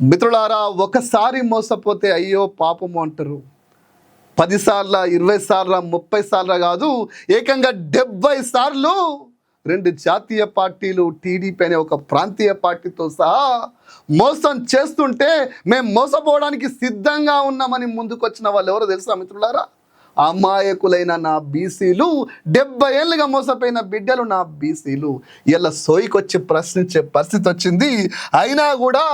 మిత్రులారా ఒకసారి మోసపోతే అయ్యో పాపము అంటారు. పదిసార్ల ఇరవై సార్ల ముప్పై సార్ల కాదు ఏకంగా డెబ్బై సార్లు రెండు జాతీయ పార్టీలు టీడీపీ అనే ఒక ప్రాంతీయ పార్టీతో సహా మోసం చేస్తుంటే మేము మోసపోవడానికి సిద్ధంగా ఉన్నామని ముందుకొచ్చిన వాళ్ళు ఎవరో తెలుసా మిత్రులారా? అమాయకులైన నా బీసీలు డెబ్బై ఏళ్ళుగా మోసపోయిన బిడ్డలు నా బీసీలు. ఇలా సోయికొచ్చి ప్రశ్నించే పరిస్థితి వచ్చింది. అయినా కూడా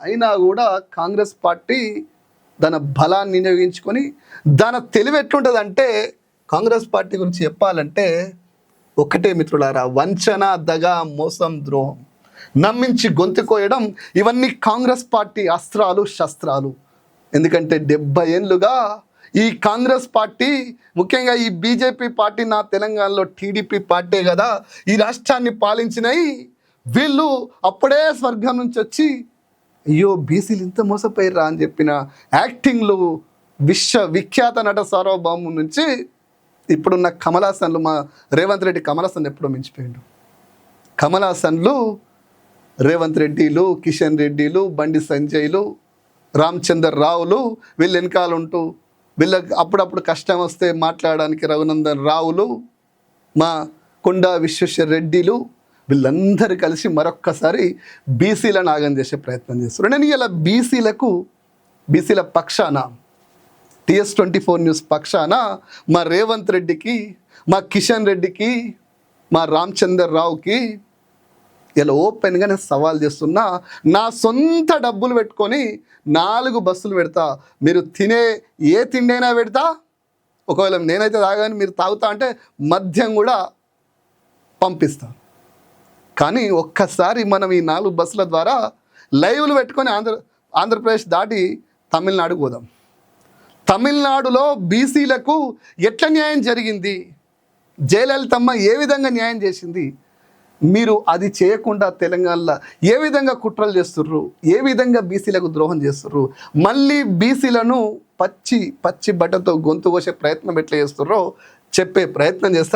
అయినా కూడా కాంగ్రెస్ పార్టీ తన బలాన్ని వినియోగించుకొని దాని తెలివి ఎట్లుంటుందంటే కాంగ్రెస్ పార్టీ గురించి చెప్పాలంటే ఒకటే మిత్రులారా వంచన దగ మోసం ద్రోహం. నమ్మించి గొంతు కోయడం ఇవన్నీ కాంగ్రెస్ పార్టీ అస్త్రాలు శస్త్రాలు. ఎందుకంటే డెబ్బై ఏళ్ళుగా ఈ కాంగ్రెస్ పార్టీ ముఖ్యంగా ఈ బీజేపీ పార్టీ నా తెలంగాణలో టీడీపీ పార్టీ కదా ఈ రాష్ట్రాన్ని పాలించినాయి వీళ్ళు అప్పుడే స్వర్గం నుంచి వచ్చి అయ్యో బీసీలు ఇంత మోసపోయారా అని చెప్పిన యాక్టింగ్లు విశ్వ విఖ్యాత నట సార్వభౌమం నుంచి ఇప్పుడున్న కమలాసన్లు మా రేవంత్ రెడ్డి కమలాసన్ ఎప్పుడో మించిపోయిండు. కమలాసన్లు రేవంత్ రెడ్డిలు కిషన్ రెడ్డిలు బండి సంజయ్లు రామచందర్ రావులు వీళ్ళు వెనకాల ఉంటూ వీళ్ళకి అప్పుడప్పుడు కష్టం వస్తే మాట్లాడడానికి రఘునందన్ రావులు మా కొండా విశ్వేశ్వర రెడ్డిలు వీళ్ళందరూ కలిసి మరొక్కసారి బీసీలను ఆగం చేసే ప్రయత్నం చేస్తారు నేను ఇలా బీసీలకు బీసీల పక్షాన టీఎస్ ట్వంటీ ఫోర్ న్యూస్ పక్షాన మా రేవంత్ రెడ్డికి మా కిషన్ రెడ్డికి మా రామచందర్ రావుకి ఇలా ఓపెన్గా నేను సవాల్ చేస్తున్నా నా సొంత డబ్బులు పెట్టుకొని నాలుగు బస్సులు పెడతా మీరు తినే ఏ తిండైనా పెడతా ఒకవేళ నేనైతే తాగాని మీరు తాగుతా అంటే మద్యం కూడా పంపిస్తాను కానీ ఒక్కసారి మనం ఈ నాలుగు బస్సుల ద్వారా లైవ్లు పెట్టుకొని ఆంధ్ర ఆంధ్రప్రదేశ్ దాటి తమిళనాడుకు పోదాం. తమిళనాడులో బీసీలకు ఎట్లా న్యాయం జరిగింది? జయలలితమ్మ ఏ విధంగా న్యాయం చేసింది? మీరు అది చేయకుండా తెలంగాణలో ఏ విధంగా కుట్రలు చేస్తుర్రు? ఏ విధంగా బీసీలకు ద్రోహం చేస్తుర్రు? మళ్ళీ బీసీలను పచ్చి పచ్చి బట్టతో గొంతు కోసే ప్రయత్నం ఎట్లా చేస్తుర్రో చెప్పే ప్రయత్నం చేస్తా